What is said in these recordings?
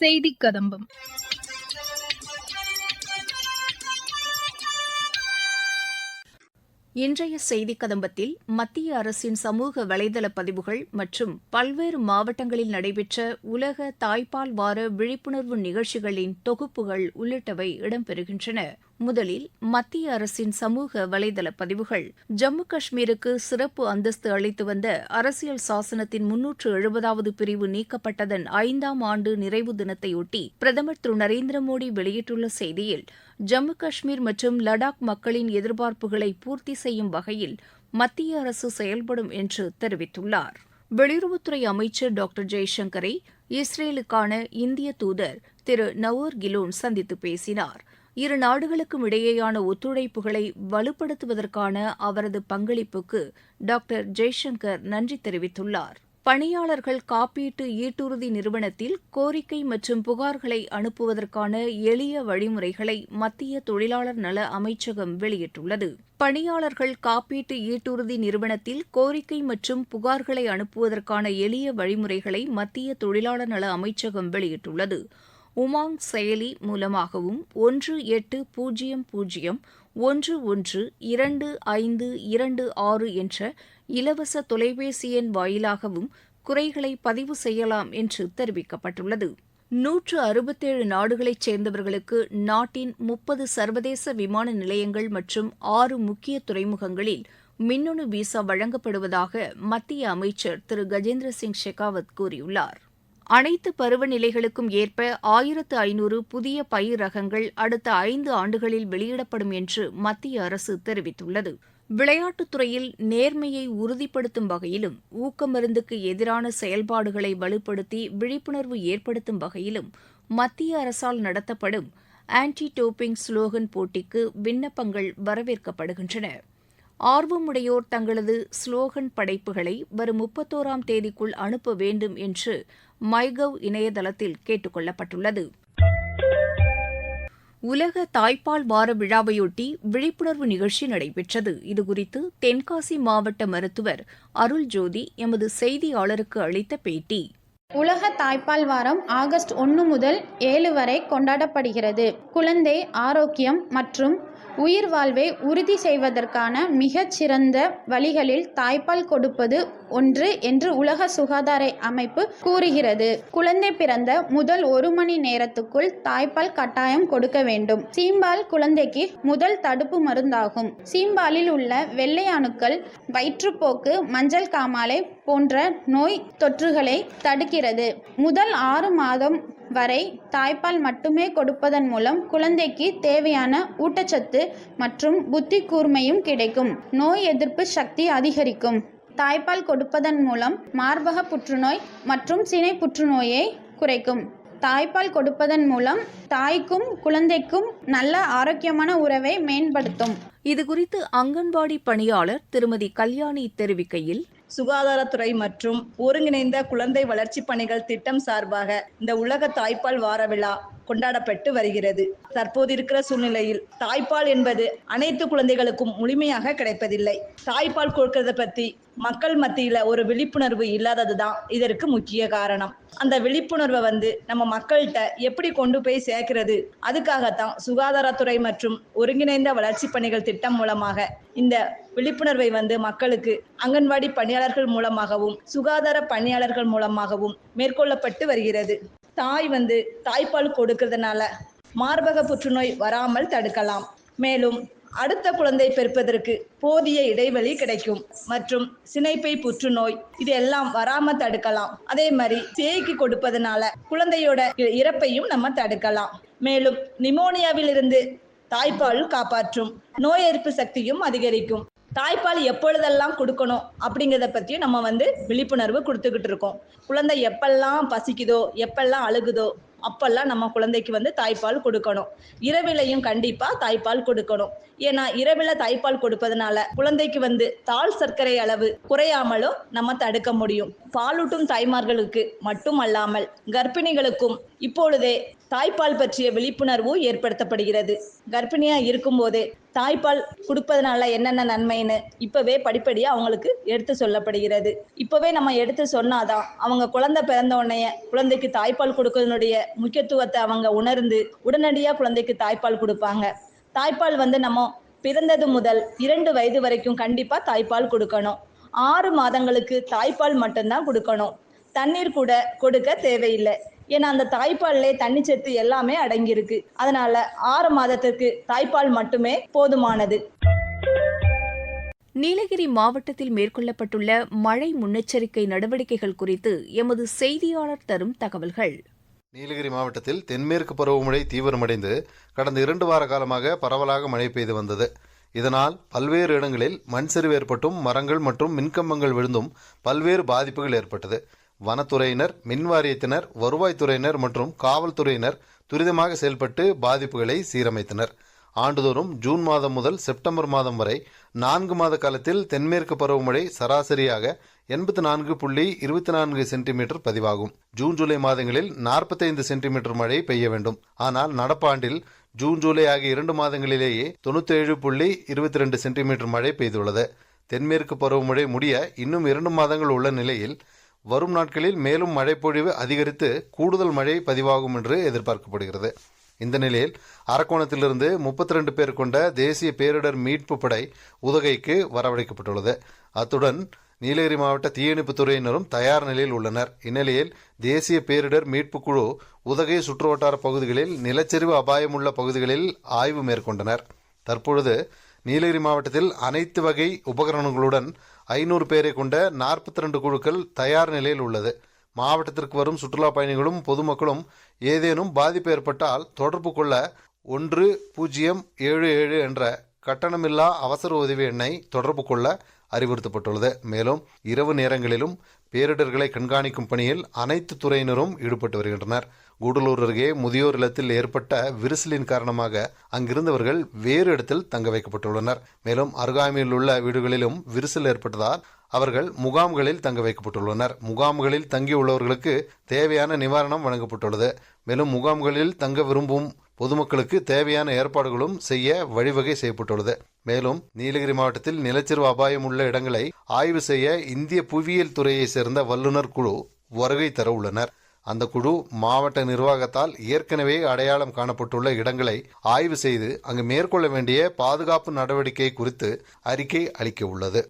செய்தி கதம்பம். இன்றைய செய்தி கதம்பத்தில் மத்திய அரசின் சமூக வலைதள பதிவுகள் மற்றும் பல்வேறு மாவட்டங்களில் நடைபெற்ற உலக தாய்ப்பால் வார விழிப்புணர்வு நிகழ்ச்சிகளின் தொகுப்புகள் உள்ளிட்டவை இடம்பெறுகின்றன. முதலில் மத்திய அரசின் சமூக வலைதள பதிவுகள். ஜம்மு காஷ்மீருக்கு சிறப்பு அந்தஸ்து அளித்து வந்த அரசியல் சாசனத்தின் முன்னூற்று எழுபதாவது பிரிவு நீக்கப்பட்டதன் ஐந்தாம் ஆண்டு நிறைவு தினத்தையொட்டி பிரதமர் திரு நரேந்திர மோடி வெளியிட்டுள்ள செய்தியில் ஜம்மு காஷ்மீர் மற்றும் லடாக் மக்களின் எதிர்பார்ப்புகளை பூர்த்தி செய்யும் வகையில் மத்திய அரசு செயல்படும் என்று தெரிவித்துள்ளார். வெளியுறவுத்துறை அமைச்சர் டாக்டர் ஜெய்சங்கரை இஸ்ரேலுக்கான இந்திய தூதர் திரு நவோர் கிலோன் சந்தித்து பேசினார். இரு நாடுகளுக்கும் இடையேயான ஒத்துழைப்புகளை வலுப்படுத்துவதற்கான அவரது பங்களிப்புக்கு டாக்டர் ஜெய்சங்கர் நன்றி தெரிவித்துள்ளார். பணியாளர்கள் காப்பீட்டு ஈட்டுறுதி நிறுவனத்தில் கோரிக்கை மற்றும் புகார்களை அனுப்புவதற்கான எளிய வழிமுறைகளை மத்திய தொழிலாளர் நல அமைச்சகம் வெளியிட்டுள்ளது. பணியாளர்கள் காப்பீட்டு ஈட்டுறுதி நிறுவனத்தில் கோரிக்கை மற்றும் புகார்களை அனுப்புவதற்கான எளிய வழிமுறைகளை மத்திய தொழிலாளர் நல அமைச்சகம் வெளியிட்டுள்ளது. உமாங் செயலி மூலமாகவும் ஒன்று எட்டு பூஜ்ஜியம் பூஜ்ஜியம் ஒன்று ஒன்று இரண்டு ஐந்து இரண்டு ஆறு என்ற இலவச தொலைபேசி எண் வாயிலாகவும் குறைகளை பதிவு செய்யலாம் என்று தெரிவிக்கப்பட்டுள்ளது. நூற்று அறுபத்தேழு நாடுகளைச் சேர்ந்தவர்களுக்கு நாட்டின் முப்பது சர்வதேச விமான நிலையங்கள் மற்றும் ஆறு முக்கிய துறைமுகங்களில் மின்னணு விசா வழங்கப்படுவதாக மத்திய அமைச்சர் திரு கஜேந்திர சிங் ஷெகாவத் கூறியுள்ளார். அனைத்து பருவநிலைகளுக்கும் ஏற்ப ஆயிரத்து ஐநூறு புதிய பயிர் ரகங்கள் அடுத்த ஐந்து ஆண்டுகளில் வெளியிடப்படும் என்று மத்திய அரசு தெரிவித்துள்ளது. விளையாட்டுத் துறையில் நேர்மையை உறுதிப்படுத்தும் வகையிலும் ஊக்கமருந்துக்கு எதிரான செயல்பாடுகளை வலுப்படுத்தி விழிப்புணர்வு ஏற்படுத்தும் வகையிலும் மத்திய அரசால் நடத்தப்படும் ஆன்டி டோப்பிங் ஸ்லோகன் போட்டிக்கு விண்ணப்பங்கள் வரவேற்கப்படுகின்றன. ஆர்வமுடையோர் தங்களது ஸ்லோகன் படைப்புகளை வரும் முப்பத்தோராம் தேதிக்குள் அனுப்ப வேண்டும் என்று மைகவ் இணையதளத்தில் கேட்டுக் கொள்ளப்பட்டுள்ளது. உலக தாய்ப்பால் வார விழாவையொட்டி விழிப்புணர்வு நிகழ்ச்சி நடைபெற்றது. இதுகுறித்து தென்காசி மாவட்ட மருத்துவர் அருள் ஜோதி எமது செய்தியாளருக்கு அளித்த பேட்டி. உலக தாய்ப்பால் வாரம் ஆகஸ்ட் ஒன்று முதல் ஏழு வரை கொண்டாடப்படுகிறது. குழந்தை ஆரோக்கியம் மற்றும் உயிர் வாழ்வை உறுதி செய்வதற்கான மிகச்சிறந்த வழிகளில் தாய்ப்பால் கொடுப்பது ஒன்று என்று உலக சுகாதார அமைப்பு கூறுகிறது. குழந்தை பிறந்த முதல் ஒரு மணி நேரத்துக்குள் தாய்ப்பால் கட்டாயம் கொடுக்க வேண்டும். சீம்பால் குழந்தைக்கு முதல் தடுப்பு மருந்தாகும். சீம்பாலில் உள்ள வெள்ளை அணுக்கள் வயிற்றுப்போக்கு மஞ்சள் காமாலை போன்ற நோய் தொற்றுகளை தடுக்கிறது. முதல் ஆறு மாதம் வரை தாய்ப்பால் மட்டுமே கொடுப்பதன் மூலம் குழந்தைக்கு தேவையான ஊட்டச்சத்து மற்றும் புத்தி கூர்மையும் கிடைக்கும். நோய் எதிர்ப்பு சக்தி அதிகரிக்கும். தாய்ப்பால் கொடுப்பதன் மூலம் மார்பக புற்றுநோய் மற்றும் சினை புற்றுநோயை குறைக்கும். தாய்ப்பால் கொடுப்பதன் மூலம் தாய்க்கும் குழந்தைக்கும் நல்ல ஆரோக்கியமான உறவை மேம்படுத்தும். இது குறித்து அங்கன்வாடி பணியாளர் திருமதி கல்யாணி தெரிவிக்கையில் சுகாதாரத்துறை மற்றும் ஒருங்கிணைந்த குழந்தை வளர்ச்சி பணிகள் திட்டம் சார்பாக இந்த உலக தாய்ப்பால் வார விழா கொண்டாடப்பட்டு வருகிறது. தற்போது இருக்கிற சூழ்நிலையில் தாய்ப்பால் என்பது அனைத்து குழந்தைகளுக்கும் முழுமையாக கிடைப்பதில்லை. தாய்ப்பால் கொடுக்கறத பத்தி மக்கள் மத்தியில ஒரு விழிப்புணர்வு இல்லாதது தான் இதற்கு முக்கிய காரணம். அந்த விழிப்புணர்வை வந்து நம்ம மக்கள்கிட்ட எப்படி கொண்டு போய் சேர்க்கிறது? அதுக்காகத்தான் சுகாதாரத்துறை மற்றும் ஒருங்கிணைந்த வளர்ச்சி பணிகள் திட்டம் மூலமாக இந்த விழிப்புணர்வை வந்து மக்களுக்கு அங்கன்வாடி பணியாளர்கள் மூலமாகவும் சுகாதார பணியாளர்கள் மூலமாகவும் மேற்கொள்ளப்பட்டு வருகிறது. தாய் வந்து தாய்ப்பால் கொடுக்கறதுனால மார்பக புற்றுநோய் வராமல் தடுக்கலாம். மேலும் அடுத்த குழந்தை பிறப்பதற்கு போதிய இடைவெளி கிடைக்கும். மற்றும் சினைப்பை புற்றுநோய் இது எல்லாம் வராம தடுக்கலாம். அதே மாதிரி சேய்க்கு கொடுப்பதனால குழந்தையோட இறப்பையும் நம்ம தடுக்கலாம். மேலும் நிமோனியாவிலிருந்து தாய்ப்பால் காப்பாற்றும் நோய் எதிர்ப்பு சக்தியும் அதிகரிக்கும். தாய்ப்பால் எப்பொழுதெல்லாம் கொடுக்கணும் அப்படிங்கிறத பற்றியும் நம்ம வந்து விழிப்புணர்வு கொடுத்துக்கிட்டு இருக்கோம். குழந்தை எப்பெல்லாம் பசிக்குதோ எப்பெல்லாம் அழுகுதோ அப்பெல்லாம் நம்ம குழந்தைக்கு வந்து தாய்ப்பால் கொடுக்கணும். இரவிலையும் கண்டிப்பாக தாய்ப்பால் கொடுக்கணும். ஏன்னா இரவில் தாய்ப்பால் கொடுப்பதனால குழந்தைக்கு வந்து தாள் சர்க்கரை அளவு குறையாமலும் நம்ம தடுக்க முடியும். பாலூட்டும் தாய்மார்களுக்கு மட்டும் அல்லாமல் கர்ப்பிணிகளுக்கும் இப்பொழுதே தாய்ப்பால் பற்றிய விழிப்புணர்வு ஏற்படுத்தப்படுகிறது. கர்ப்பிணியாக இருக்கும்போதே தாய்ப்பால் கொடுப்பதனால என்னென்ன நன்மைன்னு இப்பவே படிப்படியா அவங்களுக்கு எடுத்து சொல்லப்படுகிறது. இப்பவே நம்ம எடுத்து சொன்னாதான் அவங்க குழந்தை பிறந்த உடனே குழந்தைக்கு தாய்ப்பால் கொடுக்கறதுனுடைய முக்கியத்துவத்தை அவங்க உணர்ந்து உடனடியாக குழந்தைக்கு தாய்ப்பால் கொடுப்பாங்க. தாய்ப்பால் வந்து நம்ம பிறந்தது முதல் இரண்டு வயது வரைக்கும் கண்டிப்பா தாய்ப்பால் கொடுக்கணும். ஆறு மாதங்களுக்கு தாய்ப்பால் மட்டும்தான் கொடுக்கணும். தண்ணீர் கூட கொடுக்க தேவையில்லை. ஏன்னா அந்த தாய்ப்பால்லே தண்ணி சத்து எல்லாமே அடங்கியிருக்கு. அதனால ஆறு மாதத்திற்கு தாய்ப்பால் மட்டுமே போதுமானது. நீலகிரி மாவட்டத்தில் மேற்கொள்ளப்பட்டுள்ள மழை முன்னெச்சரிக்கை நடவடிக்கைகள் குறித்து எமது செய்தியாளர் தரும் தகவல்கள். நீலகிரி மாவட்டத்தில் தென்மேற்கு பருவமழை தீவிரமடைந்து கடந்த இரண்டு வார காலமாக பரவலாக மழை பெய்து வந்தது. இதனால் பல்வேறு இடங்களில் மண் சரிவு ஏற்பட்டும் மரங்கள் மற்றும் மின்கம்பங்கள் விழுந்தும் பல்வேறு பாதிப்புகள் ஏற்பட்டது. வனத்துறையினர் மின்வாரியத்தினர் வருவாய்த்துறையினர் மற்றும் காவல்துறையினர் துரிதமாக செயல்பட்டு பாதிப்புகளை சீரமைத்தனர். ஆண்டுதோறும் ஜூன் மாதம் முதல் செப்டம்பர் மாதம் வரை நான்கு மாத காலத்தில் தென்மேற்கு பருவமழை சராசரியாக எண்பத்தி நான்கு புள்ளி இருபத்தி நான்கு சென்டிமீட்டர் பதிவாகும். ஜூன் ஜூலை மாதங்களில் நாற்பத்தைந்து சென்டிமீட்டர் மழை பெய்ய வேண்டும். ஆனால் நடப்பாண்டில் ஜூன் ஜூலை ஆகிய இரண்டு மாதங்களிலேயே தொண்ணூத்தேழு புள்ளி இருபத்தி ரெண்டு சென்டிமீட்டர் மழை பெய்துள்ளது. தென்மேற்கு பருவமழை முடிய இன்னும் இரண்டு மாதங்கள் உள்ள நிலையில் வரும் நாட்களில் மேலும் மழைப்பொழிவு அதிகரித்து கூடுதல் மழை பதிவாகும் என்று எதிர்பார்க்கப்படுகிறது. இந்த நிலையில் அரக்கோணத்திலிருந்து முப்பத்தி ரெண்டு பேர் கொண்ட தேசிய பேரிடர் மீட்பு படை உதகைக்கு வரவழைக்கப்பட்டுள்ளது. அத்துடன் நீலகிரி மாவட்ட தீயணைப்புத் துறையினரும் தயார் நிலையில் உள்ளனர். இந்நிலையில் தேசிய பேரிடர் மீட்புக் குழு உதகை சுற்றுவட்டார பகுதிகளில் நிலச்சரிவு அபாயமுள்ள பகுதிகளில் ஆய்வு மேற்கொண்டனர். தற்பொழுது நீலகிரி மாவட்டத்தில் அனைத்து வகை உபகரணங்களுடன் ஐநூறு பேரை கொண்ட நாற்பத்தி ரெண்டு குழுக்கள் தயார் நிலையில் உள்ளது. மாவட்டத்திற்கு வரும் சுற்றுலா பயணிகளும் பொதுமக்களும் ஏதேனும் பாதிப்பு ஏற்பட்டால் தொடர்பு கொள்ள ஒன்று பூஜ்ஜியம் ஏழு ஏழு என்ற கட்டணமில்லா அவசர உதவி எண்ணை தொடர்பு கொள்ள அறிவுறுத்தப்பட்டுள்ளது. மேலும் இரவு நேரங்களிலும் பேரிடர்களை கண்காணிக்கும் பணியில் அனைத்து துறையினரும் ஈடுபட்டு வருகின்றனர். கூடலூர் அருகே முதியோர் இல்லத்தில் ஏற்பட்ட விரிசலின் காரணமாக அங்கிருந்தவர்கள் வேறு இடத்தில் தங்க வைக்கப்பட்டுள்ளனர். மேலும் அருகாமையில் உள்ள வீடுகளிலும் விரிசல் ஏற்பட்டதால் அவர்கள் முகாம்களில் தங்க வைக்கப்பட்டுள்ளனர். முகாம்களில் தங்கியுள்ளவர்களுக்கு தேவையான நிவாரணம் வழங்கப்பட்டுள்ளது. மேலும் முகாம்களில் தங்க விரும்பும் பொதுமக்களுக்கு தேவையான ஏற்பாடுகளும் செய்ய வழிவகை செய்யப்பட்டுள்ளது. மேலும் நீலகிரி மாவட்டத்தில் நிலச்சரிவு அபாயம் உள்ள இடங்களை ஆய்வு செய்ய இந்திய புவியியல் துறையைச் சேர்ந்த வல்லுநர் குழு வருகை தர உள்ளனர். அந்த குழு மாவட்ட நிர்வாகத்தால் ஏற்கனவே அடையாளம் காணப்பட்டுள்ள இடங்களை ஆய்வு செய்து அங்கு மேற்கொள்ள வேண்டிய பாதுகாப்பு நடவடிக்கை குறித்து அறிக்கை அளிக்க உள்ளது.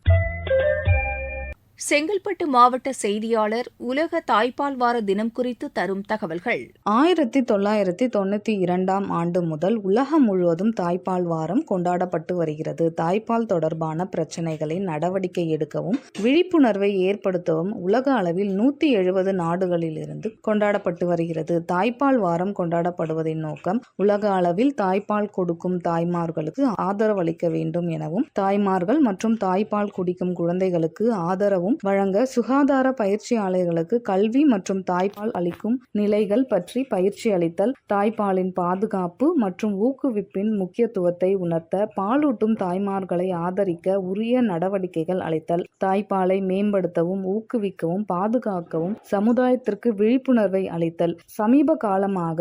செங்கல்பட்டு மாவட்ட செய்தியாளர் உலக தாய்ப்பால் வார தினம் குறித்து தரும் தகவல்கள். ஆயிரத்தி தொள்ளாயிரத்தி தொண்ணூற்றி இரண்டாம் ஆண்டு முதல் உலகம் முழுவதும் தாய்ப்பால் வாரம் கொண்டாடப்பட்டு வருகிறது. தாய்ப்பால் தொடர்பான பிரச்சினைகளை நடவடிக்கை எடுக்கவும் விழிப்புணர்வை ஏற்படுத்தவும் உலக அளவில் நூற்றி எழுபது நாடுகளிலிருந்து கொண்டாடப்பட்டு வருகிறது. தாய்ப்பால் வாரம் கொண்டாடப்படுவதின் நோக்கம் உலக அளவில் தாய்ப்பால் கொடுக்கும் தாய்மார்களுக்கு ஆதரவளிக்க வேண்டும் எனவும் தாய்மார்கள் மற்றும் தாய்ப்பால் குடிக்கும் குழந்தைகளுக்கு ஆதரவும் வழங்க சுகாதார பயிற்சியாளர்களுக்கு கல்வி மற்றும் தாய்ப்பால் அளிக்கும் நிலைகள் பற்றி பயிற்சி அளித்தல் தாய்ப்பாலின் பாதுகாப்பு மற்றும் ஊக்குவிப்பின் முக்கியத்துவத்தை உணர்த்த பாலூட்டும் தாய்மார்களை ஆதரிக்க உரிய நடவடிக்கைகள் அளித்தல் தாய்ப்பாலை மேம்படுத்தவும் ஊக்குவிக்கவும் பாதுகாக்கவும் சமுதாயத்திற்கு விழிப்புணர்வை அளித்தல். சமீப காலமாக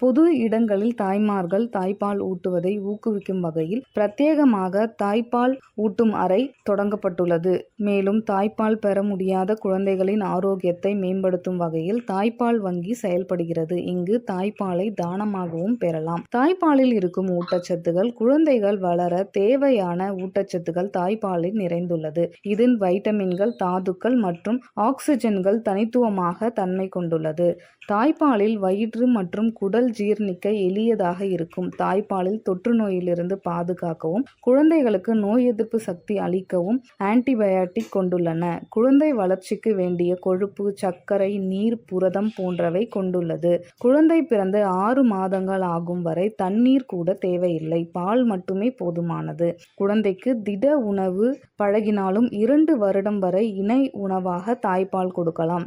பொது இடங்களில் தாய்மார்கள் தாய்ப்பால் ஊட்டுவதை ஊக்குவிக்கும் வகையில் பிரத்யேகமாக தாய்ப்பால் ஊட்டும் அறை தொடங்கப்பட்டுள்ளது. மேலும் தாய்ப்பால் பெற முடியாத குழந்தைகளின் ஆரோக்கியத்தை மேம்படுத்தும் வகையில் தாய்ப்பால் வங்கி செயல்படுகிறது. இங்கு தாய்ப்பாலை தானமாகவும் பெறலாம். தாய்ப்பாலில் இருக்கும் ஊட்டச்சத்துகள் குழந்தைகள் வளர தேவையான ஊட்டச்சத்துகள் தாய்ப்பாலில் நிறைந்துள்ளது. இதன் வைட்டமின்கள் தாதுக்கள் மற்றும் ஆக்சிஜன்கள் தனித்துவமாக தன்மை கொண்டுள்ளது. தாய்ப்பாலில் வயிற்று மற்றும் குடல் ஜீர்ணிக்க எளியதாக இருக்கும். தாய்ப்பாலில் தொற்று நோயிலிருந்து பாதுகாக்கவும் குழந்தைகளுக்கு நோய் எதிர்ப்பு சக்தி அளிக்கவும் ஆன்டிபயாட்டிக் கொண்டுள்ளன. குழந்தை வளர்ச்சிக்கு வேண்டிய கொழுப்பு சர்க்கரை நீர் புரதம் போன்றவை கொண்டுள்ளது. குழந்தை பிறந்து ஆறு மாதங்கள் ஆகும் வரை தண்ணீர் கூட தேவையில்லை. பால் மட்டுமே போதுமானது. குழந்தைக்கு திட உணவு பழகினாலும் இரண்டு வருடம் வரை இணை உணவாக தாய்ப்பால் கொடுக்கலாம்.